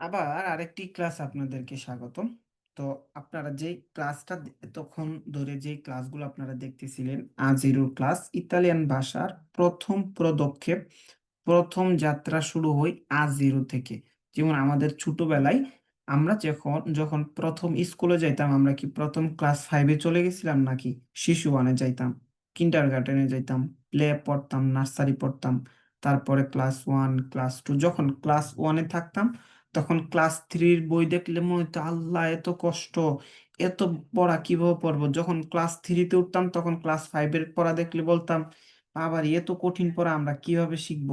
আবার আরেকটি ক্লাস আপনাদেরকে স্বাগতম। তো আপনারা যে ক্লাসটা তখন ধরে যে ক্লাসগুলো আপনারা দেখতেছিলেন, আজিরো ক্লাস, ইতালিয়ান ভাষার প্রথম পদক্ষেপ, প্রথম যাত্রা শুরু হয় আজিরো থেকে। যেমন আমাদের ছোটবেলায় আমরা যখন যখন প্রথম স্কুলে যাইতাম, আমরা কি প্রথম ক্লাস ফাইভে চলে গেছিলাম নাকি? শিশু ওয়ানে যাইতাম কিন্ডার গার্ডেনে যাইতাম প্লে পড়তাম নার্সারি পড়তাম, তারপরে ক্লাস ওয়ান ক্লাস টু যখন ক্লাস ওয়ানে থাকতাম তখন ক্লাস থ্রির বই দেখলে মনে হতো আল্লাহ, এত কষ্ট, এত পড়া কীভাবে পড়ব? যখন ক্লাস থ্রিতে উঠতাম, তখন ক্লাস ফাইভের পড়া দেখলে বলতাম আবার এত কঠিন পড়া, আমরা কীভাবে শিখব?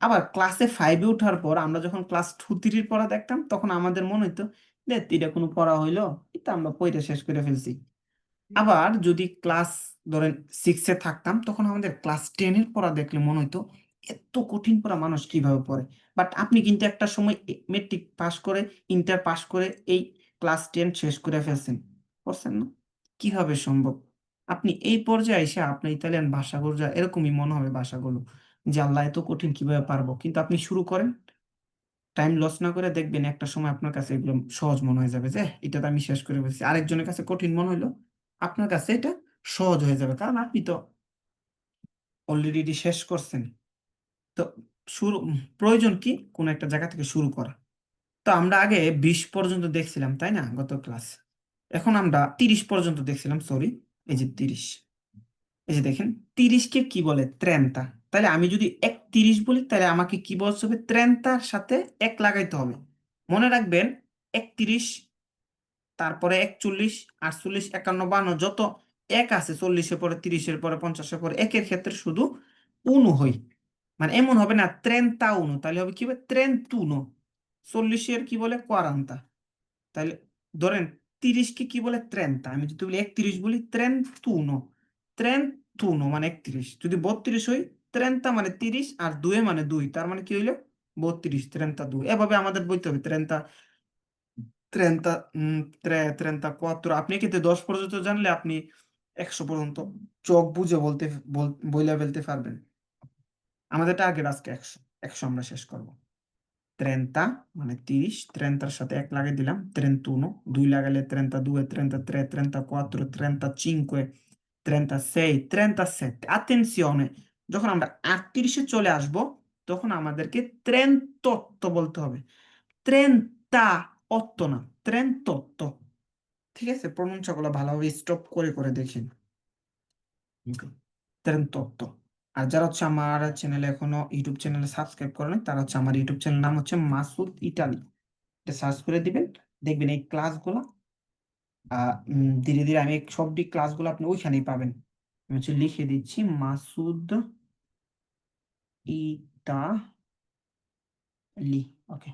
আবার ক্লাসে ফাইভে ওঠার পর আমরা যখন ক্লাস টু থ্রির পড়া দেখতাম, তখন আমাদের মনে হতো দেখ এটা কোনো পড়া হইল এটা আমরা পড়ে শেষ করে ফেলছি। আবার যদি ক্লাস ধরেন সিক্সে থাকতাম, তখন আমাদের ক্লাস টেনের পড়া দেখলে মনে হতো এত কঠিন পড়া মানুষ কীভাবে পড়ে? বাট আপনি কিন্তু একটা সময় মেট্রিক পাস করে ইন্টার পাস করে এই ক্লাস টেন শেষ করে ফেলছেন। করছেন না? কীভাবে সম্ভব? আপনি এই পর্যায়ে এসে আপনার ইতালিয়ান ভাষাগুলো যা, এরকমই মনে হবে ভাষাগুলো, যে আল্লাহ এত কঠিন কীভাবে পারব? কিন্তু আপনি শুরু করেন। টাইম লস না করে দেখবেন একটা সময় আপনার কাছে এগুলো সহজ মনে হয়ে যাবে, যে এটা তো আমি শেষ করে ফেলছি। আরেকজনের কাছে কঠিন মনে হইল, আপনার কাছে এটা সহজ হয়ে যাবে। কারণ আপনি তো অলরেডি শেষ করছেন। তো শুরু প্রয়োজন কি? কোন একটা জায়গা থেকে শুরু করা। তো আমরা আগে বিশ পর্যন্ত দেখছিলাম, তাই না? গত ক্লাস। এখন আমরা তিরিশ পর্যন্ত দেখছিলাম, সরি, এই যে তিরিশ। এই যে দেখেন, তিরিশকে কি বলে? ত্রেন্তা। তাহলে আমি যদি এক তিরিশ বলি, তাহলে আমাকে কি বলতে হবে? ত্রেন্তার সাথে এক লাগাইতে হবে। মনে রাখবেন একত্রিশ তারপরে একচল্লিশ আটচল্লিশ, একান্ন, বান্ন, যত এক আছে, চল্লিশের পরে তিরিশের পরে পঞ্চাশের পরে একের ক্ষেত্রে শুধু উনু হই মানে এমন হবে না ত্রেন্তা উনু তাহলে হবে কি হবে? ত্রেন্তুনো চল্লিশের কি বলে? কোয়ারান্তা তাহলে ধরেন তিরিশকে কি বলে? ত্রেন্তা আমি যদি বলি একত্রিশ বলি ত্রেন্তুনো ত্রেন্তুনো মানে একত্রিশ। যদি বত্রিশ হই ত্রেন্তা মানে তিরিশ আর দুয়ে মানে দুই। তার মানে কি হইল? বত্রিশ ত্রেন্তা দুই এভাবে আমাদের বলতে হবে। ত্রেন্তা ত্রেন্তা ত্রেন্তা কোয়াত্তর আপনি কিন্তু দশ পর্যন্ত জানলে আপনি একশো পর্যন্ত চোখ বুঝে বলতে, বল- বইলা ফেলতে পারবেন। আমাদের টার্গেট আজকে একশো একশো আমরা শেষ করব। ত্রেন্তা মানে তিরিশ, ত্রেন্তার সাথে এক লাগিয়ে দিলাম ত্রেন্তুনো দুই লাগালে ত্রেন্তা দুয়ে, ত্রেন্তা tre ত্রেন্তা quattro ত্রেন্তা cinque ত্রেন্তা sei ত্রেন্তা sette attenzione যখন আমরা আটত্রিশে চলে আসব, তখন আমাদেরকে ত্রেন্তত্ব বলতে হবে। ত্রেন্তা অত্ত না ত্রেন্তত্ব ঠিক আছে? প্রনাউন্সিয়া গুলো ভালোভাবে স্টপ করে করে দেখেন। ত্রেন্তত্ব আর যারা হচ্ছে আমার চ্যানেলে এখনও ইউটিউব চ্যানেলে সাবস্ক্রাইব করেন তারা হচ্ছে আমার ইউটিউব চ্যানেল নাম হচ্ছে মাসুদ ইটালি। এটা সার্চ করে দিবেন, দেখবেন এই ক্লাসগুলো ধীরে ধীরে আমি সবটি ক্লাসগুলো আপনি ওইখানেই পাবেন। আমি হচ্ছে লিখে দিচ্ছি, মাসুদ ইটালি ওকে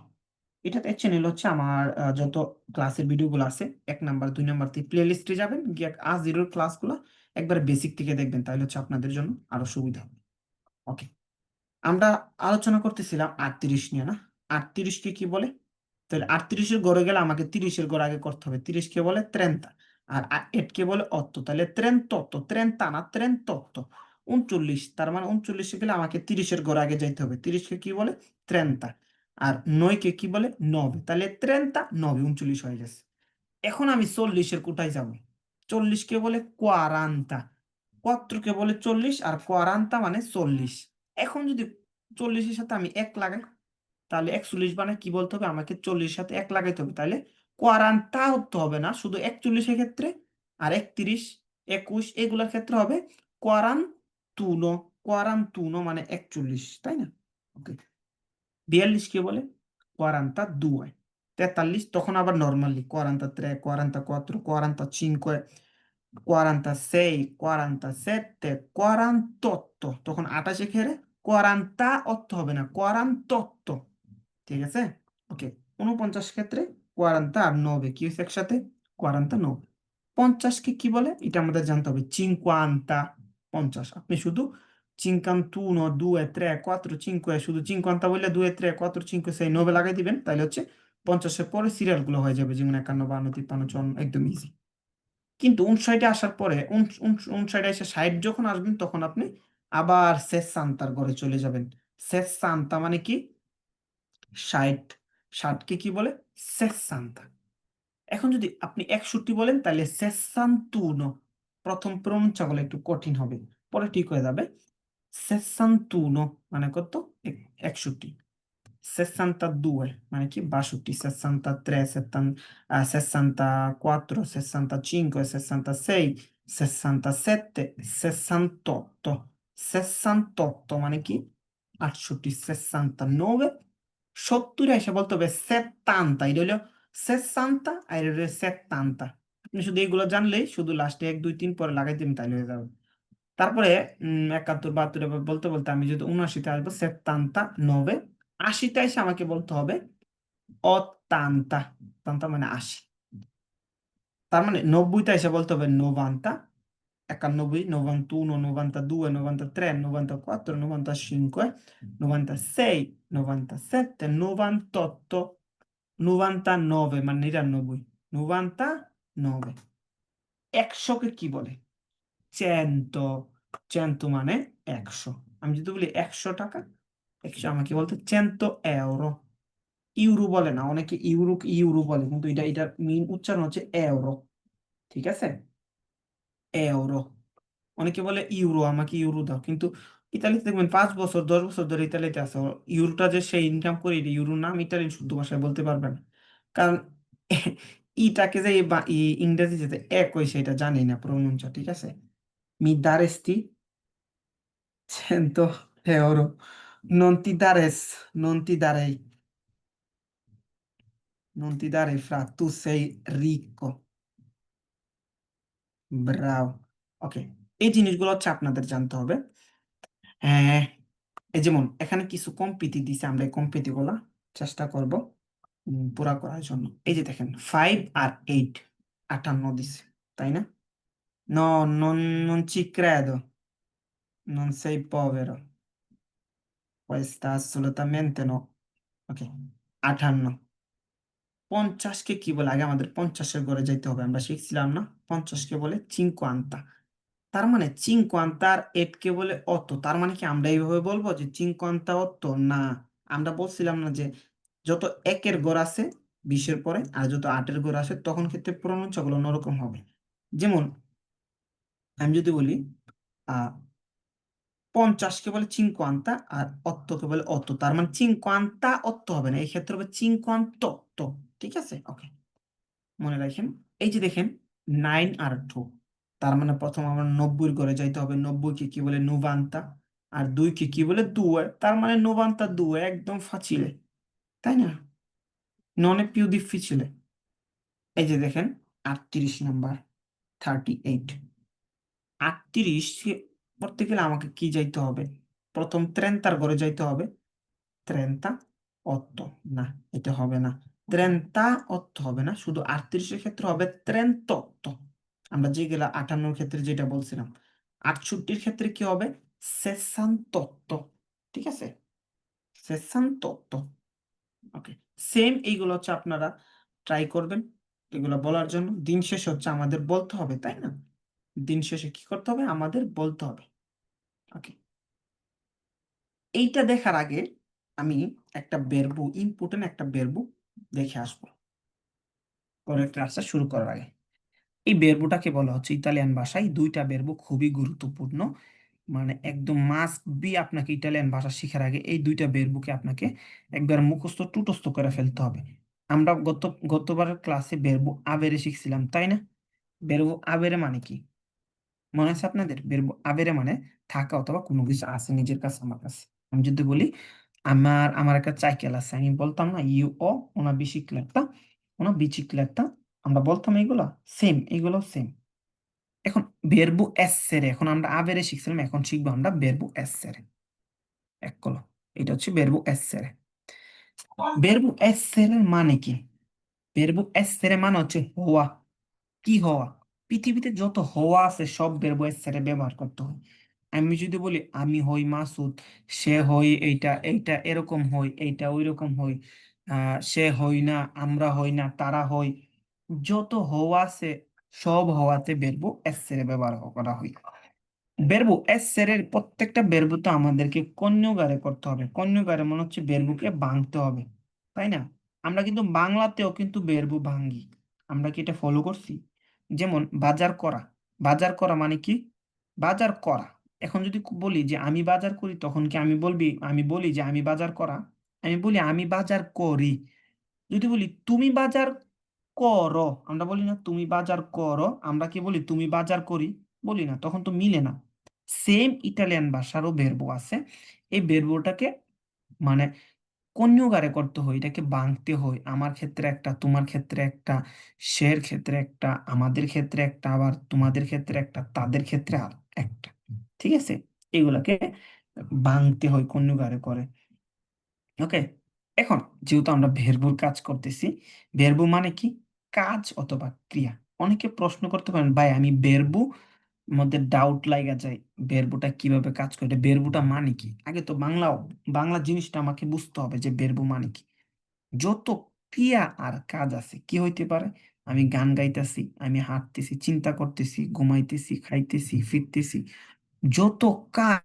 এটাতে চ্যানেল হচ্ছে আমার যত ক্লাসের ভিডিওগুলো আছে, এক নাম্বার দুই নাম্বার থেকে প্লে লিস্টে যাবেন, গিয়ে আজ জিরোর ক্লাসগুলো একবার বেসিক থেকে দেখবেন, তাহলে হচ্ছে আপনাদের জন্য আরও সুবিধা হবে। ওকে আমরা আলোচনা করতেছিলাম আটত্রিশ নিয়ে, না? আটত্রিশকে কি বলে? তাহলে আটত্রিশের গড়ে গেলে আমাকে তিরিশের গড় আগে করতে হবে। তিরিশ কে বলে ত্রেন্তা, আর এটকে বলে অত্ত। তাহলে ত্রেন তত্ত্ব ত্রেন্তা না ত্রেন তত্ত্ব উনচল্লিশ, তার মানে উনচল্লিশে গেলে আমাকে তিরিশের গড় আগে যাইতে হবে। তিরিশকে কি বলে? ত্রেন্তা, আর নয়কে কি বলে? নবে। তাহলে ত্রেন্তা নবে, উনচল্লিশ হয়ে গেছে। এখন আমি চল্লিশের কোথায় যাব। চল্লিশকে বলে কোয়ারান্তা কত্রকে বলে চল্লিশ আর কোয়ারান্তা মানে চল্লিশ। এখন যদি চল্লিশের সাথে আমি এক লাগাই, তাহলে একচল্লিশ মানে কি বলতে হবে? আমাকে চল্লিশের সাথে এক লাগাইতে হবে। তাহলে কোয়ারান্তা হতে হবে না, শুধু একচল্লিশের ক্ষেত্রে আর একত্রিশ, একুশ, এগুলোর ক্ষেত্রে হবে কোয়ারান তুনো কোয়ারান্তুনো কোয়ারান্তুনো মানে একচল্লিশ, তাই না? ওকে বিয়াল্লিশ কে বলে কোয়ারান্তা দুয় তেতাল্লিশ তখন আবার নর্মালি কোয়ারান্তা tre কোয়ারান্তা quattro কোয়ারান্তা cinque কোয়ারান্তা sei কোয়ারান্তা sette কোয়ারান্তotto তখন আটাশে খেরে কোয়ারান্তা অত্ত হবে না কোয়ারান্তotto ঠিক আছে? ওকে উনপঞ্চাশ ক্ষেত্রে কোয়ারান্তা আর নবে কি হয়েছে একসাথে? কোয়ারান্তা নবে পঞ্চাশকে কি বলে? এটা আমাদের জানতে হবে চিনকোয়ান্তা পঞ্চাশ। আপনি শুধু cinquantuno, due, tre, quattro, cinque শুধু cinquanta বললে দুয়ে tre, quattro, cinque, sei, nove লাগাই দিবেন তাহলে হচ্ছে পঞ্চাশের পরে সিরিয়ালগুলো হয়ে যাবে, যেমন একান্ন, বান্ন, তিপ্পান্ন, চুয়ান্ন, একদম ইজি কিন্তু উনষাটে আসার পরে উনষাটে এসে ষাট যখন আসবেন, তখন আপনি আবার শেষ সান্তার ঘরে চলে যাবেন। শেষ সান্তা মানে কি? ষাট। ষাটকে কি বলে? শেষ সান্তা। এখন যদি আপনি একষট্টি বলেন, তাহলে সেসান্তুনো প্রথম প্রনুচ্চাগুলো একটু কঠিন হবে, পরে ঠিক হয়ে যাবে। সেসান্তুনো মানে কত? এক- একষট্টি। Sessantadue মানে কি বাষট্টি sessantatré settan ah, sessantaquattro sessantacinque sessantasei sessantasette sessantotto. Sessantotto মানে কি আটষট্টি sessantanove. সত্তরে এসে বলতে হবে সেত্তান্তা এটা হলো সেসান্তা আর এটা হলো সেত্তান্তা আপনি শুধু এগুলো জানলেই শুধু লাস্টে এক দুই তিন পরে লাগাই দিন তাহলে হয়ে যাবে তারপরে একাত্তর বাহাত্তর বলতে বলতে আমি যদি উনআশিতে আসব সেত্তান্তা নবে আশিতে এসে আমাকে বলতে হবে অত্তান্তা তান্তা মানে আশি তার মানে নব্বইতে এসে বলতে হবে নবান্তা একানব্বই নovantuno novantadue novantatré novantaquattro novantacinque novantasei novantasette novantotto novantanove মানে নিরানব্বই নবান্তানবে একশোকে কি বলে চেento চেento মানে একশো আমি যদি বলি একশো টাকা একশো আমাকে বলতে চেento euro. ইউরো বলে না অনেকে ইউরো ইউরো বলে কিন্তু এটা এটার মেইন উচ্চারণ হচ্ছে এওরো ঠিক আছে এওরো অনেকে বলে ইউরো আমাকে ইউরো দাও কিন্তু ইতালিতে দেখবেন পাঁচ বছর দশ বছর ধরে ইতালিতে আছে ইউরোটা যে সে ইনকাম করে ইউরো নাম ইতালিয়ান শুদ্ধ ভাষায় বলতে পারবে না কারণ ইটাকে যে ইংরেজি যেতে এক হয় সেটা জানি না প্রনুncia ঠিক আছে মি daresti cento euro. Non ti dares non ti darei non ti darei fra tu sei ricco. ব্রাও ওকে এই জিনিসগুলো হচ্ছে আপনাদের জানতে হবে হ্যাঁ এই যেমন এখানে কিছু কম্পিতি দিছে আমরা এই কম্পিতি গুলা চেষ্টা করব উম, পুরা করার জন্য এই যে দেখেন ফাইভ আর এইট আটান্ন দিছে তাই না No, non, non ci credo. Non sei povero. Questa assolutamente no. Ok. আটান্ন পঞ্চাশকে কি বলে? আগে আমাদের পঞ্চাশের ঘরে যাইতে হবে, আমরা শিখছিলাম না? পঞ্চাশকে বলে চিনকোয়ান্তা তার মানে চিনকোয়ান্তা আর এটকে বলে অত। তার মানে কি আমরা এইভাবে বলব যে চিনকোয়ান্তা অত? না। আমরা বলছিলাম না যে যত একের ঘর আছে বিশের পরে আর যত আটের ঘর আসে তখন ক্ষেত্রে প্রণোচ্চারগুলো অন্যরকম হবে। যেমন আমি যদি বলি, আহ পঞ্চাশকে বলে চিনকোয়ান্তা আর অত্তকে বলে অত্ত। তার মানে চিনকোয়ান্তা অত্ত হবে না, এই ক্ষেত্রে হবে চিনকোয়ান্ত ঠিক আছে? ওকে মনে রাখেন। এই যে দেখেন, নাইন আর টু, তার মানে প্রথম আমরা নব্বই ঘরে যাইতে হবে। নব্বইকে কি বলে? নোভান্তা আর দুইকে কি বলে? দুয়ে তার মানে নোভান্তা দুয়ে একদম ফাচিলে, তাই না? নন পিউ difficile এই যে দেখেন, আটত্রিশ নাম্বার, থার্টি এইট। আটত্রিশ পড়তে গেলে আমাকে কি যাইতে হবে? প্রথম ত্রেন্তার ঘরে যাইতে হবে। ত্রেন্তা অত্ত। না, এটা হবে না। ত্রেন্তা অত্ত হবে না। শুধু আটত্রিশের ক্ষেত্রে হবে ত্রেন্তত্ত আমরা যেগুলা আটান্নর ক্ষেত্রে যেটা বলছিলাম, আটষট্টির ক্ষেত্রে কি হবে? সেসান্তত্ত ঠিক আছে? সেসান্তত্ত ওকে, সেম এইগুলো হচ্ছে আপনারা ট্রাই করবেন। এগুলো বলার জন্য দিন শেষ হচ্ছে আমাদের বলতে হবে, তাই না? দিন শেষে কি করতে হবে? আমাদের বলতে হবে। ওকে এইটা দেখার আগে আমি একটা বেরবু ইম্পর্টেন্ট একটা বেরবু দেখে আসব। পরের ক্লাসটা শুরু করার আগে। এই বেরবুটাকে বলা হচ্ছে ইতালিয়ান ভাষায়। দুইটা বেরবু খুবই গুরুত্বপূর্ণ। মানে একদম মাস্ট বি আপনাকে ইটালিয়ান ভাষা শেখার আগে এই দুইটা বেরবুকে আপনাকে একবার মুখস্থ, টুটস্থ করে ফেলতে হবে। আমরা গত, গতবারের ক্লাসে বেরবু আবেরে শিখছিলাম, তাই না? বেরবু আবেরে মানে কি? মনে আছে আপনাদের? আবেরে মানে থাকা অথবা কোনো কিছু আছে নিজের কাছে, আমার কাছে। আমি যদি বলি, আমার আমার একটা সাইকেল আছে। আমি বলতাম না ইউ ও una bicicletta una bicicletta আমরা বলতাম এগুলো সেম এগুলো সেম এখন বেরবু এসেরে এখন আমরা আবেরে শিখছিলাম, এখন শিখব আমরা বেরবু এসেরে এক কলো এটা হচ্ছে বেরবু এসেরে বেরবু এসেরে মানে কি? বেরবু এসেরে মানে হচ্ছে হওয়া। কি হওয়া? পৃথিবীতে যত হওয়া আছে, সব বেরবু এসেরে ব্যবহার করতে হয়। আমি যদি বলি, আমি হই মাসুদ, সে হই এইটা এইটা এরকম হই, এইটা ওই রকম হই সে হই না, আমরা হই না, তারা হই। যত হওয়া আছে, সব হওয়াতে বেরবো এসেরে ব্যবহার করা হয়। বেরবো এসেরের প্রত্যেকটা বেরবো তো আমাদেরকে কন্যুগারে করতে হবে। কন্যুগারে মনে হচ্ছে বেরবুকে ভাঙতে হবে, তাই না? আমরা কিন্তু বাংলাতেও কিন্তু বেরবো ভাঙ্গি আমরা কি এটা ফলো করছি? যেমন বাজার করা। বাজার করা মানে কি? বাজার করা। এখন যদি বলি যে আমি বাজার করি, তখন কি আমি বলবি, আমি বলি যে আমি বাজার করা? আমি বলি আমি বাজার করি। যদি বলি তুমি বাজার করো, আমরা বলি না তুমি বাজার করো, আমরা কি বলি তুমি বাজার করি? বলি না, তখন তো মিলে না। সেম ইটালিয়ান ভাষারও বেরবো আছে। এই বেরবোটাকে মানে কন্যুগারে করতে হয়? এটাকে বাংতে হয়। আমার ক্ষেত্রে একটা, তোমার ক্ষেত্রে একটা, সের ক্ষেত্রে একটা, আমাদের ক্ষেত্রে একটা, আবার তোমাদের ক্ষেত্রে একটা, তাদের ক্ষেত্রে আর একটা। ঠিক আছে? এগুলাকে বাংতে হয় কন্যুগারে করে ওকে এখন যেহেতু আমরা ভেরবুর কাজ করতেছি ভেরবু মানে কি? কাজ অথবা ক্রিয়া। অনেকে প্রশ্ন করতে পারেন, ভাই, আমি বেরবু মধ্যে ডাউট লাগা যায় বেরবুটা কীভাবে কাজ করে? বেরবুটা মানে কি? আগে তো বাংলা বাংলা জিনিসটা আমাকে বুঝতে হবে যে বেরবু মানে কি? যত ক্রিয়া আর কাজ আছে, কি হইতে পারে? আমি গান গাইতেছি, আমি হাঁটতেছি, চিন্তা করতেছি, ঘুমাইতেছি, খাইতেছি, ফিরতেছি। যত কাজ,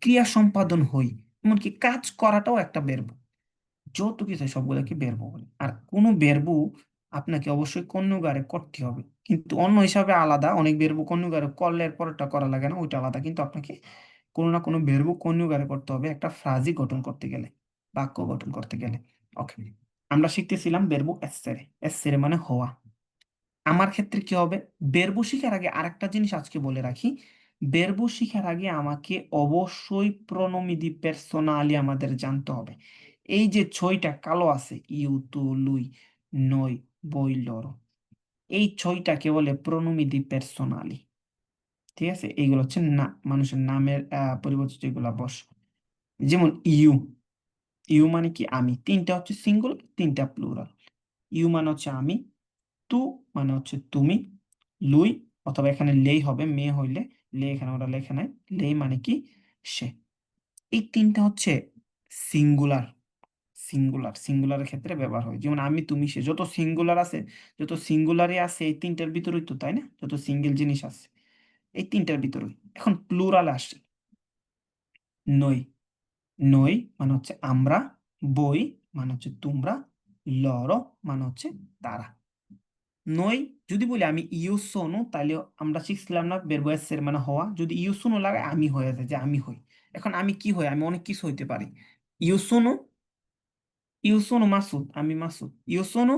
ক্রিয়া সম্পাদন হই, এমনকি কাজ করাটাও একটা বেরবু যত কিছু সবগুলোকে বেরবো বলে। আর কোনো বেরবু আপনাকে অবশ্যই কন্যুগারে করতে হবে। কিন্তু অন্য হিসাবে আলাদা। অনেক বেরবু কন্যুগারে করলের পরেরটা করা লাগে না, ওইটা আলাদা। কিন্তু আপনাকে কোনো না কোনো বেরবু কন্যুগারে করতে হবে, একটা ফ্রাজি গঠন করতে গেলে, বাক্য গঠন করতে গেলে। ওকে আমরা শিখতেছিলাম বেরবু এসেরে এসেরে মানে হওয়া। আমার ক্ষেত্রে কি হবে? বেরবু শিখার আগে আরেকটা জিনিস আজকে বলে রাখি। বেরবু শিখার আগে আমাকে অবশ্যই প্রোনোমিদি পার্সোনালি আমাদের জানতে হবে। এই যে ছয়টা, কালো আছে, ইউ, তু, লুই নই বই, লর। এই ছয়টাকে বলে প্রোনোমিদি পার্সোনালি ঠিক আছে? এইগুলো হচ্ছে না, মানুষের নামের পরিবর্তে যেগুলো বস। যেমন ইউ ইউ মানে কি আমি? তিনটা হচ্ছে সিঙ্গুল তিনটা প্লুরাল ইউ মানে হচ্ছে আমি, তু মানে হচ্ছে তুমি, লুই অথবা এখানে লেই হবে, মেয়ে হইলে লে এখানে ওরা লেখে নাই। লেই মানে কি? সে। এই তিনটা হচ্ছে সিঙ্গুলার সিঙ্গুলার সিঙ্গুলারের ক্ষেত্রে ব্যবহার হয়। যেমন আমি, তুমি, সে, যত সিঙ্গুলার আছে, যত সিঙ্গুলারই আছে, এই তিনটার ভিতরেই তো, তাই না? যত সিঙ্গেল জিনিস আছে, এই তিনটার ভিতরেই। এখন প্লুরাল আসে নই নই মানে হচ্ছে আমরা, বই মানে হচ্ছে তোমরা, লর মানে হচ্ছে তারা। নই যদি বলি আমি ইউ সোনো তাহলে আমরা শিখছিলাম না বের বয়সের মানে হওয়া। যদি ইউ সোনো লাগায় আমি হয়ে যায়, যে আমি হই। এখন আমি কি হই? আমি অনেক কিছু হইতে পারি। ইউ সোনো ইউ সোনো মাসুদ আমি মাসুদ ইউ সোনো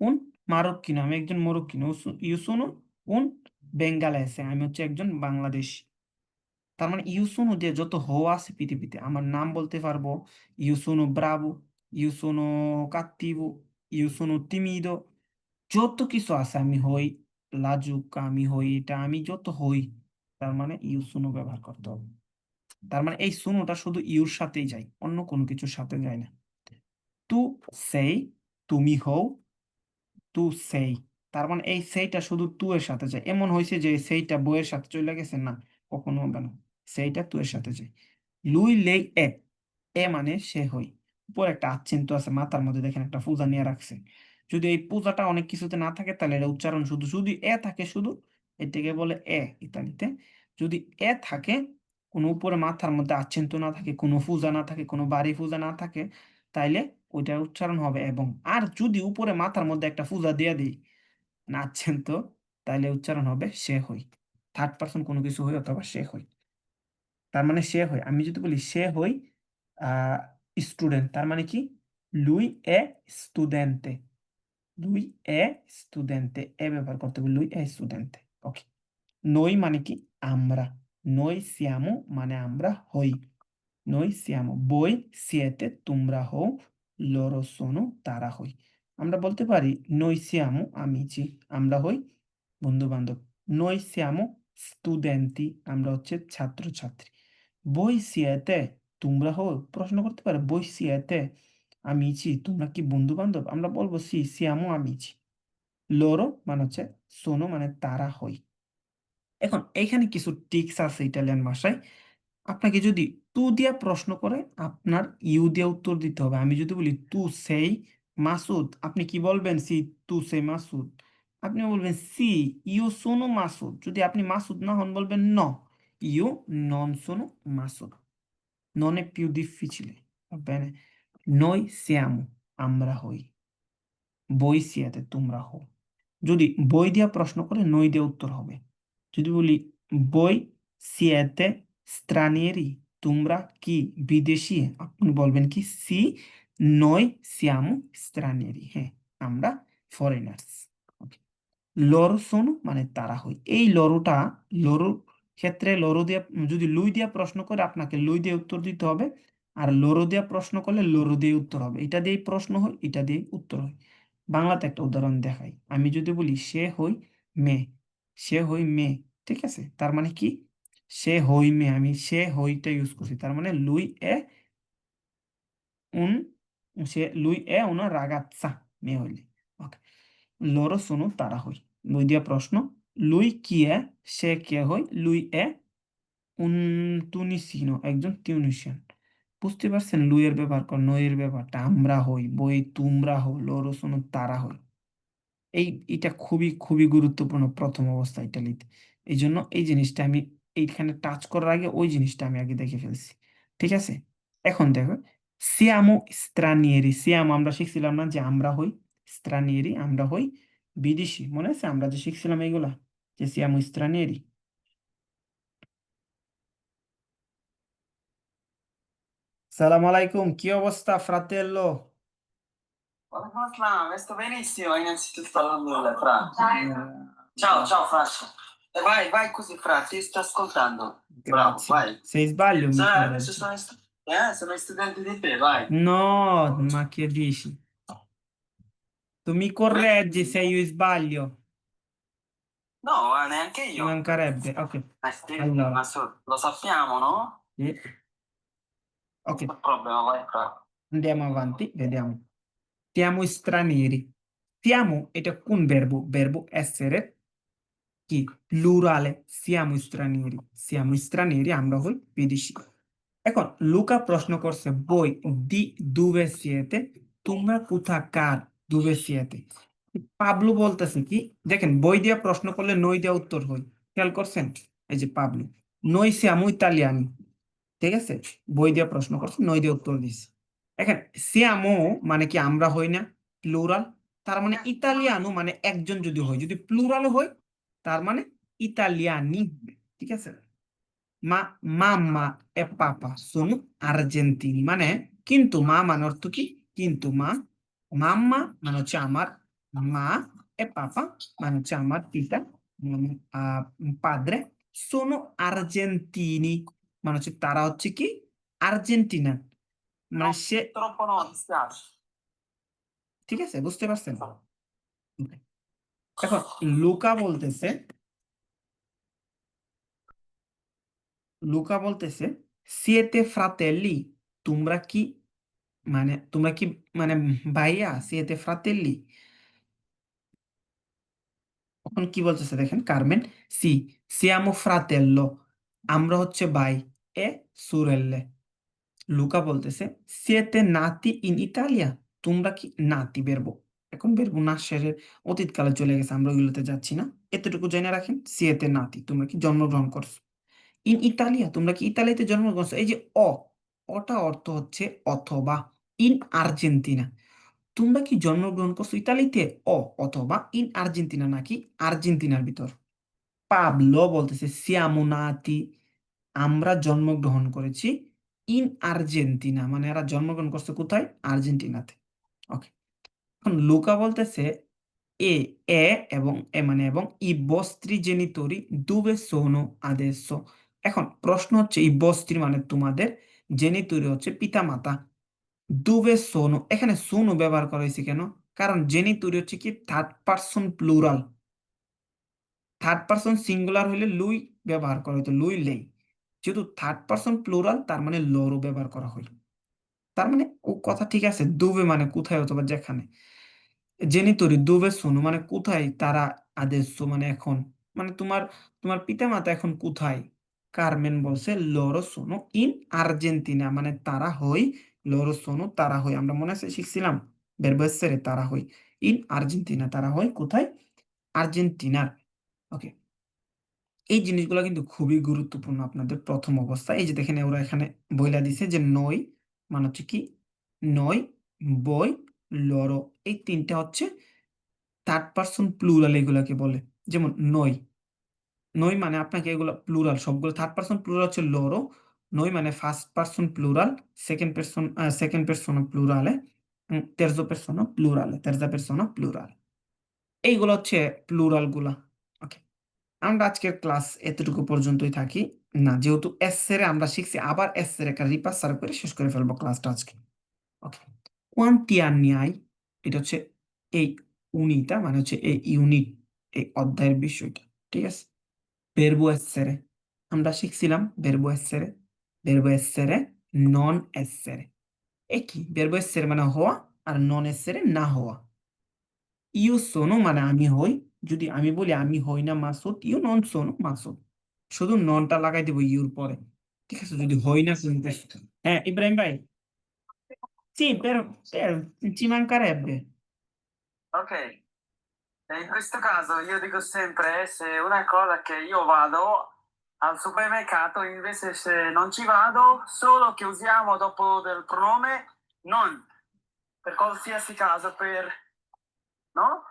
উন মারক্কিনো আমি একজন মরক্কিনো ইউ সোনো উন বেঙ্গালেসে আমি হচ্ছে একজন বাংলাদেশী তার মানে ইউ সোনো দিয়ে যত হওয়া আছে পৃথিবীতে, আমার নাম বলতে পারব ইউ সোনো ব্রাভো ইউ সোনো কাত্তিভো ইউ সোনো তিমিদো যত কিছু আছে আমি হই, লাজুক, আমি হই, এটা আমি যত হই, তার মানে ইউ সুনো ব্যবহার করতে হবে। তার মানে এই সুনোটা শুধু ইউর সাথেই যায়, অন্য কোনো কিছুর সাথে যায় না। তু সেই তুমি হও তু সেই তার মানে এই সেইটা শুধু তু এর সাথে যায়। এমন হয়েছে যে সেইটা বইয়ের সাথে চলে গেছে? না, কখনো হবে না। সেইটা তু এর সাথে যায়। লুই লেই এ এ মানে সে হই। উপর একটা আচ্ছিন্ত আছে, মাথার মধ্যে দেখেন একটা পূজা নিয়ে রাখছে। যদি এই পূজাটা অনেক কিছুতে না থাকে, তাহলে এটা উচ্চারণ শুধু শুধু এ থাকে শুধু, এটাকে বলে এ ইতালিতে। যদি এ থাকে, কোনো উপরে মাথার মধ্যে আচ্ছিন্ত না থাকে, কোনো পূজা না থাকে, কোনো বাড়ি পূজা না থাকে, তাইলে ওইটার উচ্চারণ হবে এবং আর যদি উপরে মাথার মধ্যে একটা পূজা দিয়ে দিই না তো, তাইলে উচ্চারণ হবে সে হই। থার্ড পার্সন কোনো কিছু হই অথবা সে হই। তার মানে সে হই। আমি যদি বলি সে হই স্টুডেন্ট তার মানে কি? লুই এ স্টুডেন্টে লুই এ স্টুডেন্টে এ ব্যবহার করতে হবে লুই এ স্টুডেন্টে ওকে নই মানে কি? আমরা। নই সিয়ামো মানে আমরা হই। নই সিয়ামো। বই সিয়েতে তোমরা হও। লরো সোনো তারা হই। আমরা বলতে পারি, নই সিয়ামো আমিছি আমরা হই বন্ধু বান্ধব নই সিয়ামো স্টুডেন্টি আমরা হচ্ছে ছাত্রছাত্রী। বই সিয়েতে তোমরা হো প্রশ্ন করতে পারে, বই সিয়েতে আমিছি তোমরা কি বন্ধু বান্ধব আমরা বলব, সি সিয়ামো আমিছি লোরো মানে হচ্ছে সোনো মানে তারা হই। এখন এইখানে কিছু টিক্স আছে ইটালিয়ান ভাষায়। আপনাকে যদি তু দিয়া প্রশ্ন করে আপনার ইউ দিয়ে উত্তর দিতে হবে। আমি যদি বলি তু সেই মাসুদ আপনি কি বলবেন? সি তু সেই মাসুদ। আপনি বলবেন সি ইউ সোনু মাসুদ। যদি আপনি মাসুদ না হন বলবেন ন ইউ নন সোনু মাসুদ। più difficile, va bene? Noi siamo, আমরা হই। বই সিয়াতে তোমরা হও। যদি বই দিয়া প্রশ্ন করে নই দিয়ে উত্তর হবে। যদি বলি বই সিয়াতে স্ত্রানিয়েরি তোমরা কি বিদেশি, আপনি বলবেন কি সি, নয় সিয়ামু স্ত্রানিয়েরি হ্যাঁ আমরা ফরেনার্স লরো সোনো মানে তারা হই। এই লরোটা লরোর ক্ষেত্রে লরো দিয়া, যদি লুই দিয়া প্রশ্ন করে, আপনাকে লুই দিয়ে উত্তর দিতে হবে। আর লরো দিয়া প্রশ্ন করলে লরো দিয়ে উত্তর হবে। এটা দিয়ে প্রশ্ন হয়, এটা দিয়ে উত্তর হয়। বাংলাতে একটা উদাহরণ দেখাই। আমি যদি বলি, সে হই মেয়ে সে হই মেয়ে ঠিক আছে? তার মানে কি? সে হই মেয়ে আমি সে হইটা ইউজ করছি। তার মানে লুই এ উন, সে লুই এ una ragazza মেয়ে হইলে। ওকে। loro sono তারা হই। লুই দিয়া প্রশ্ন, লুই কি এ? সে কে হই? লুই এ un tunisino একজন টিউনিশিয়ান বুঝতে পারছেন লুইয়ের কর, নইয়ের ব্যাপারটা আমরা হই, বই তোমরা হও, লরো সোনো তারা হই। এই এটা খুবই খুবই গুরুত্বপূর্ণ প্রথম অবস্থা ইটালিতে। এই জন্য এই জিনিসটা আমি এইখানে টাচ করার আগে ওই জিনিসটা আমি আগে দেখে ফেলছি। ঠিক আছে? এখন দেখো সিয়ামো স্ত্রানিয়েরি। সিয়াম আমরা শিখছিলাম না যে আমরা হই স্ত্রানিয়েরি আমরা হই বিদেশি। মনে আছে? আমরা যে শিখছিলাম এইগুলা যে সিয়ামো স্ত্রানিয়েরি। সালাম আলাইকুম কি অবস্থা ফ্রাতেল্লো Waalaikum assalam, sto benissimo, innanzitutto alhamdulillah, Fra. Ciao, ciao Franco. Vai, vai così, Fra, ti sto ascoltando. Bravo, vai. Se sbaglio mi Sai, se sono, stu- eh, sono studente di te, vai. No, ma che dici? Tu mi correggi se io sbaglio. No, neanche io. Ci mancherebbe, ok. Eh, sì, Allora. ma so- lo sappiamo, no? Sì. Ok, Che problema, vai, Fra. andiamo avanti, vediamo. Siamo stranieri. Siamo è un verbo, verbo essere. কি? প্লুরালে siamo stranieri. Siamo stranieri, আমরা হই বিদেশি। এখন Luka প্রশ্ন করছে, বই দি দুবে সিয়েতে, তোমরা কোথাকার দুবে সিয়েতে? পাবলু বলতেছে কি, দেখেন বই দিয়া প্রশ্ন করলে নই দিয়া উত্তর হয়। খেয়াল করছেন? এই যে পাবলু, নই সিয়ামু ইতালিয়ানি ঠিক আছে? বই দিয়া প্রশ্ন করছে, নই দিয়ে উত্তর দিছে। এখন সিয়ামো মানে কি আমরা হই না? প্লুরাল তার মানে ইতালিয়ানো মানে একজন যদি হয়, যদি প্লুরাল হয় তার মানে ইতালিয়ানি হবে। ঠিক আছে? মা মাম্মা এ পাপা সোনো আর্জেন্টিনি মানে কিন্তু মা মানে অর্থ কি? কিন্তু মা মাম্মা মানে হচ্ছে আমার মা এ পাপা মানে হচ্ছে আমার পিতা পাদ্রে সোনো আর্জেন্টিনি মানে হচ্ছে তারা হচ্ছে কি? আর্জেন্টিনা মানে সে. ঠিক আছে? বুঝতে পারছেন? এখন লুকা বলতেছে লুকা বলতেছে, সিয়েতে ফ্রাতেল্লি তোমরা কি মানে তোমরা কি মানে ভাইয়া, সিয়েতে ফ্রাতেল্লি এখন কি বলতেছে দেখেন, কার্মেন, সি, সিয়ামো ফ্রাতেল্লো আমরা হচ্ছে ভাই, এ সুরেল্লে। লুকা বলতেছে, সিয়েতে নাতি ইন ইতালিয়া, তোমরা কি নাতি বেরবো এখন বেরবো না শেষের অতীতকালে চলে গেছে, আমরা ওইগুলোতে যাচ্ছি না। এতটুকু জেনে রাখেন সিয়েতে নাতি, তোমরা কি জন্মগ্রহণ করছ? ইন ইতালিয়া, তোমরা কি ইতালিতে জন্মগ্রহণ করছ? এই যে অ, অটা অর্থ হচ্ছে অথবা, ইন আর্জেন্টিনা। তোমরা কি জন্মগ্রহণ করছ ইতালিতে? অ, অথবা, ইন আর্জেন্টিনা নাকি আর্জেন্টিনার ভিতর। পাবলো বলতেছে, সিয়ামো নাতি, আমরা জন্মগ্রহণ করেছি ইন আর্জেন্টিনা। মানে এরা জন্মগ্রহণ করছে কোথায়? আর্জেন্টিনাতে। ওকে। এখন লুকা বলতেছে, এ এ এবং এ মানে এবং ই বস্ত্রী জেনিতরি দুবে সোনো আদেশো। এখন প্রশ্ন হচ্ছে, ই বস্ত্রী মানে তোমাদের জেনিতরি হচ্ছে পিতামাতা। দুবে সোনো এখানে সোনো ব্যবহার করা হয়েছে কেন? কারণ জেনিতরি হচ্ছে কি third person plural third person singular হলে লুই ব্যবহার করা হতো লুই লেই। যেহেতু থার্ড পার্সন প্লুরাল তার মানে লরো ব্যবহার করা হয়। তার মানে ও কথা ঠিক আছে, দুবে মানে কোথায় অথবা যেখানে। জেনিতরি দুবে সোনো মানে কোথায় তারা আদেশ মানে এখন মানে তোমার তোমার পিতামাতা এখন কোথায়? কারমেন বলছে লরো সোনো ইন আর্জেন্টিনা মানে তারা হই, লরো সোনো তারা হই, আমরা মনে আছে শিখছিলাম, বেরবেসেরে তারা হই, ইন আর্জেন্টিনা তারা হয় কোথায়? আর্জেন্টিনার ওকে এই জিনিসগুলো কিন্তু খুবই গুরুত্বপূর্ণ আপনাদের প্রথম অবস্থা, এই যে দেখেন ওরা এখানে বইলা দিছে যে নই মানে হচ্ছে কি নই বই লরো, এই তিনটা হচ্ছে থার্ড পারসন প্লুরাল এগুলাকে বলে। যেমন নই। নই মানে আপনাকে এগুলো প্লুরাল সবগুলো থার্ড পারসন প্লুরাল হচ্ছে লরো। নই মানে first person plural second person second person প্লুরালে তেরজো পারসন প্লুরালে তেরজা পারসন প্লুরাল এইগুলো হচ্ছে প্লুরালগুলা। ওকে আমরা আজকের ক্লাস এতটুকু পর্যন্তই থাকি। না, যেহেতু এসেরে আমরা শিখছি, আবার এসের একটা রিপাসার করে শেষ করে ফেলব ক্লাসটা আজকে। ওকে কোয়ান্টিয়ানিয়াই এটা হচ্ছে এই উনিটা মানে হচ্ছে এই ইউনিট এই অধ্যায়ের বিষয়টা, ঠিক আছে? Verbo essere আমরা শিখছিলাম verbo essere verbo essere non essere একই, verbo essere মানে হওয়া আর non essere না হওয়া। Io sono মানে আমি হই, যদি আমি বলি আমি হই না Masud io non sono Masud. শুধু ননটা লাগাই দেবো ইউর পরে, ঠিক আছে? যদি হই না শুনতে হ্যাঁ ইব্রাহিম ভাই sì per, per ci mancherebbe. Ok. E in questo caso io dico sempre se una cosa che io vado al supermercato invece se non ci vado solo che usiamo dopo del pronome non per qualsiasi caso per no?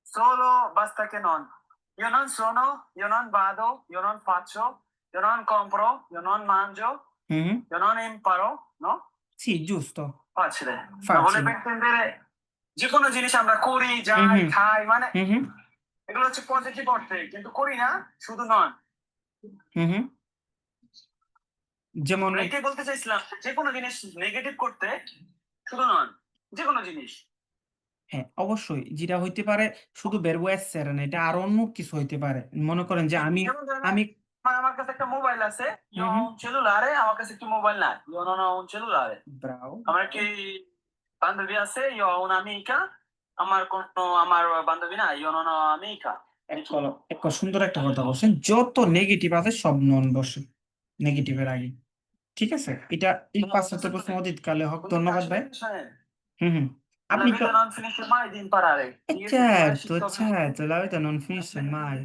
Solo basta che non. Io non sono io non vado io non faccio io non compro io non mangio Mhm. io non imparo no? Sì giusto যে কোনো জিনিস আমরা করি যাই হুম। খাই মানে. এগুলো হচ্ছে পজিটিভ অর্থে কিন্তু করি না শুধু নন. যেমন এটাই বলতে চাইছিলাম যে কোনো জিনিস নেগেটিভ করতে শুধু নন যে কোনো জিনিস হ্যাঁ অবশ্যই যেটা হইতে পারে শুধু verbo essere না এটা আরও অন্য কিছু হইতে পারে মনে করেন যে আমি আমি আমার- আমার কাছে একটা মোবাইল আছে un cellulare আমার কাছে একটি মোবাইল নাই। io non ho un cellulare ব্রাও। আমার একটি বান্ধবী আছে io ho un'amica আমার কোনো আমার বান্ধবী নাই io non ho amica এক সুন্দর একটা কথা বলছেন। যত নেগেটিভ আছে সব নন বসে নেগেটিভের আগে। ঠিক আছে? এটা এই পাঁচটা প্রশ্ন অতীতকালে হোক। ধন্যবাদ ভাই। হুম হুম। La vita non finisce mai di imparare. ঠিক আছে? certo certo la vita non finisce mai.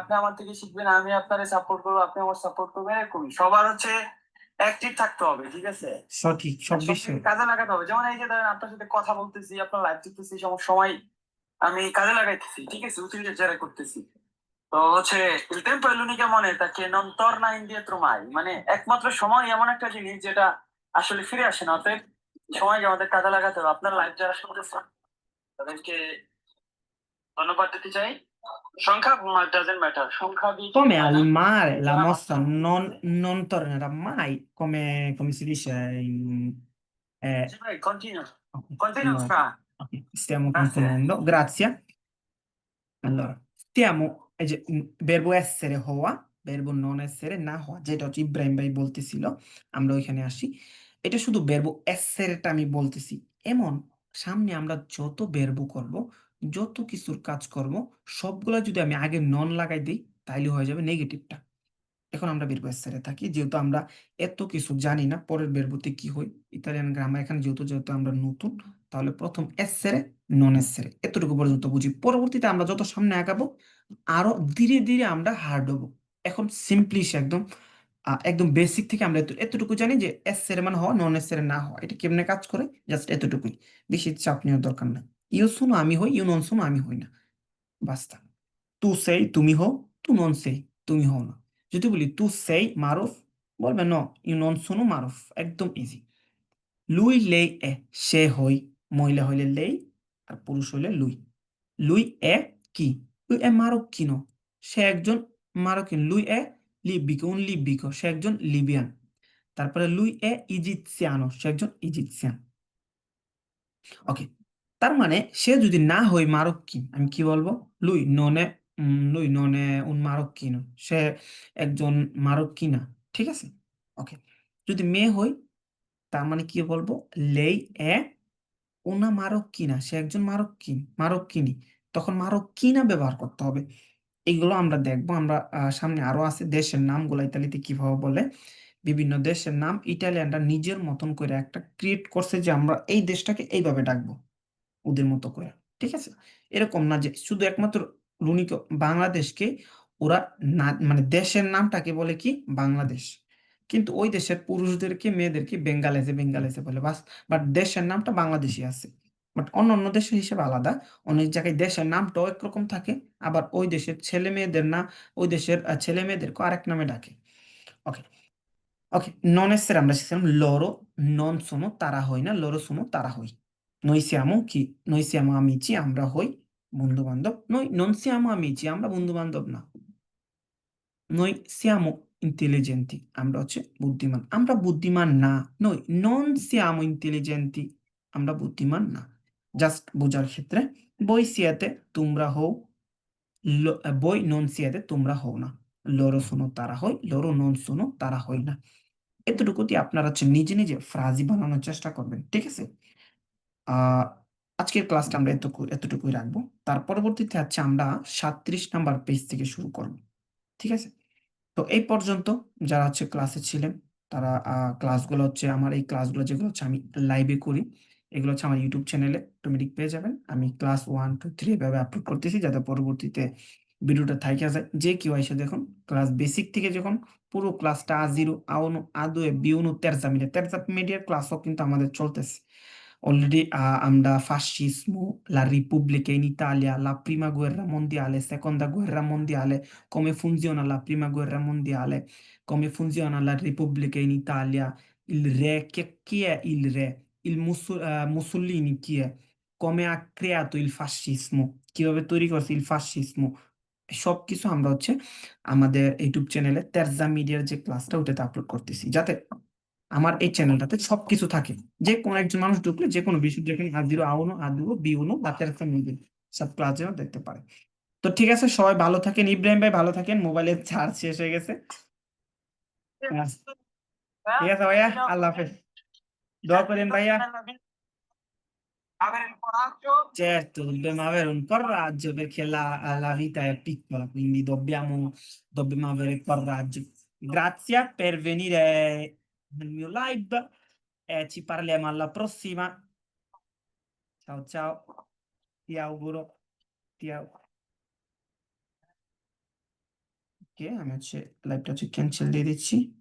আপনি আমার থেকে শিখবেন আমি আপনারে সাপোর্ট করব আপনি আমার সাপোর্ট করবেন এরকমই সবার হচ্ছে অ্যাক্টিভ থাকতে হবে ঠিক আছে সঠিক সব বিষয়ে কাজে লাগাতে হবে যেমন এই যে ধরেন আপনার সাথে কথা বলতেছি আপনার লাইভ দেখতেছি সব সময় আমি কাজে লাগাইতেছি ঠিক আছে utilizzare করতেছি তো হচ্ছে il tempo è l'unica moneta che non torna indietro mai মানে একমাত্র সময় এমন একটা জিনিস যেটা আসলে ফিরে আসে না অতএব সময়কে আমাদের কাজে লাগাতে হবে আপনার লাইভ যারা শুনতেছেন তাদেরকে ধন্যবাদ দিতে চাই সংখ্যা ডাজেন্ট ম্যাটার সংখ্যা দিয়ে come al mare la mossa non, non tornerà mai come, come si dice in, eh, continue continue no. fra Ok, stiamo Grazie. concludendo. Grazie. Allora, stiamo এই যে উম, verbo essere হওয়া verbo non essere না হওয়া যেটা হচ্ছে ইব্রাহিম ভাই বলতেছিল আমরা ওইখানে আসি এটা শুধু verbo essereটা আমি বলতেছি। এমন, সামনে আমরা যত বেরবো করব, যত কিছুর কাজ করব, সবগুলা যদি আমি আগে নন লাগাই দিই, তাইলে হয়ে যাবে নেগেটিভটা এখন আমরা verbo essere থাকি, যেহেতু আমরা এত কিছু জানি না, পরের verboতে কি হয়? ইতালিয়ান গ্রামার এখানে যেহেতু যেহেতু আমরা নতুন, তাহলে প্রথম এসেরে নন এসেরে এতটুকু পর্যন্ত বুঝি। পরবর্তীতে আমরা যত সামনে আগাবো, আরও ধীরে ধীরে আমরা হার্ড হব এখন সিম্পলিশ একদম আহ, একদম বেসিক থেকে আমরা এত- এতটুকু জানি যে এসেরে মানে হওয়া নন এসেরে না হওয়া এটা কেমনে কাজ করে? জাস্ট এতটুকুই। বেশি চাপ নেওয়ার দরকার নাই। ইউ শুনো আমি হই ইউ নন শুনো আমি হই না। বাস্তা। তু সেই তুমি হও তু নন সেই তুমি হও না। যদি বলি তু সেই মারুফ? বলবে ন ইউ নন শুনো মারুফ। একদম ইজি লুই লেই এ সে হই। মহিলা হইলে লেই আর পুরুষ হইলে লুই। লুই এ কি? লুই এ মারক্কিনো সে একজন মারকিন লুই এ লিবিকো উন সে একজন লিবিয়ান। তারপরে লুই এ ইজিপসিয়ানো সে একজন ইজিপসিয়ান ওকে, তার মানে সে যদি না হয় মারক্কিন আমি কি বলব? লুই ননে লুই ননে উন মারক্কিনো সে একজন মারক্কিনা ঠিক আছে? ওকে, যদি মেয়ে হই তার মানে কি বলব? লেই এ ওনা মারক্কিনা সে একজন মারক্কিন মারক্কিনি তখন মারক্কিনা ব্যবহার করতে হবে। এগুলো আমরা দেখব। আমরা সামনে আরও আছে দেশের নামগুলো ইতালিতে কীভাবে বলে। বিভিন্ন দেশের নাম ইটালিয়ানরা নিজের মতন করে একটা ক্রিয়েট করছে যে আমরা এই দেশটাকে এইভাবে ডাকবো ওদের মতো করে, ঠিক আছে? এরকম না যে শুধু একমাত্র লুনিক বাংলাদেশকে ওরা না মানে দেশের নামটাকে বলে কি? বাংলাদেশ। কিন্তু ওই দেশের পুরুষদেরকে, মেয়েদেরকে বেঙ্গালেসে বেঙ্গালেসে বলে বাস। বাট দেশের নামটা বাংলাদেশি আছে। বাট অন্য অন্য দেশের হিসেবে আলাদা। অনেক জায়গায় দেশের নামটাও একরকম থাকে, আবার ওই দেশের ছেলে মেয়েদের না, ওই দেশের ছেলে মেয়েদেরকে আরেক নামে ডাকে। ওকে ওকে non essere আমরা শিখছিলাম loro non sono তারা হই না, লরো sono তারা হই। siamo কি noi siamo amici আমরা হই বন্ধু বান্ধব। noi non siamo amici আমরা বন্ধু বান্ধব না। নই siamo intelligenti আমরা হচ্ছে বুদ্ধিমান। আমরা বুদ্ধিমান না, নই নন siamo intelligenti আমরা বুদ্ধিমান না। জাস্ট বোঝার ক্ষেত্রে, বই সিয়াতে তোমরা হও বই নন সিয়াতে তোমরা হও না। loro sono তারা হয় loro non sono তারা হয় না। এতটুকু দিয়ে আপনারা হচ্ছে নিজে নিজে ফ্রাজি বানানোর চেষ্টা করবেন, ঠিক আছে? আজকের ক্লাসটা আমরা এতটুকু এতটুকুই রাখব। তার পরবর্তীতে হচ্ছে আমরা সাতত্রিশ নাম্বার পেজ থেকে শুরু করব, ঠিক আছে? তো এই পর্যন্ত যারা হচ্ছে ক্লাসে ছিলেন, তারা ক্লাসগুলো হচ্ছে, আমার এই ক্লাসগুলো যেগুলো হচ্ছে আমি লাইভে করি এগুলো হচ্ছে আমার ইউটিউব চ্যানেলে অটোমেটিক পেয়ে যাবেন আমি ক্লাস ওয়ান টু থ্রি এভাবে আপলোড করতেছি যাতে পরবর্তীতে ভিডিওটা থাইকা যায় যে কেউ এসে দেখুন ক্লাস বেসিক থেকে যখন পুরো ক্লাসটা আ জিরো আ উনো আ দুয়ে বি উনো তেরজা মিডিয়া তেরজা মিডিয়ার ক্লাসও কিন্তু আমাদের চলতেছে অলরেডি আমরা fascismo, la Repubblica in Italia, la prima guerra mondiale, seconda guerra mondiale, come funziona la prima guerra mondiale, come funziona la Repubblica in Italia, il re, che, chi è il re, il Mussu- Mussolini chi è, come ha creato il fascismo, কীভাবে তৈরি করছে il fascismo, সব কিছু আমরা হচ্ছে আমাদের YouTube চ্যানেলে তেরজা মিডিয়ার যে ক্লাসটা ওটাতে আপলোড করতেছি যাতে আমার এই চ্যানেলটাতে সবকিছু থাকে যে কোনো একজন মানুষ ঢুকলে যে কোনো বিষয় যেখানে আর জিরো আউনো আর দুটো বি উনো বা তেরজা মিডিয়া সব ক্লাস যেন দেখতে পারে তো ঠিক আছে সবাই ভালো থাকেন ইব্রাহিম ভাই ভালো থাকেন মোবাইলের চার্জ শেষ হয়ে গেছে ঠিক আছে ভাইয়া আল্লাহ হাফেজ Dopo Baia? Avere il coraggio. Certo, dobbiamo avere un coraggio perché la, la vita è piccola, quindi dobbiamo, dobbiamo avere coraggio. Grazie per venire nel mio live e ci parliamo alla prossima. Ciao ciao, ti auguro, ti auguro. Okay, invece ah, lei piace cancellarci.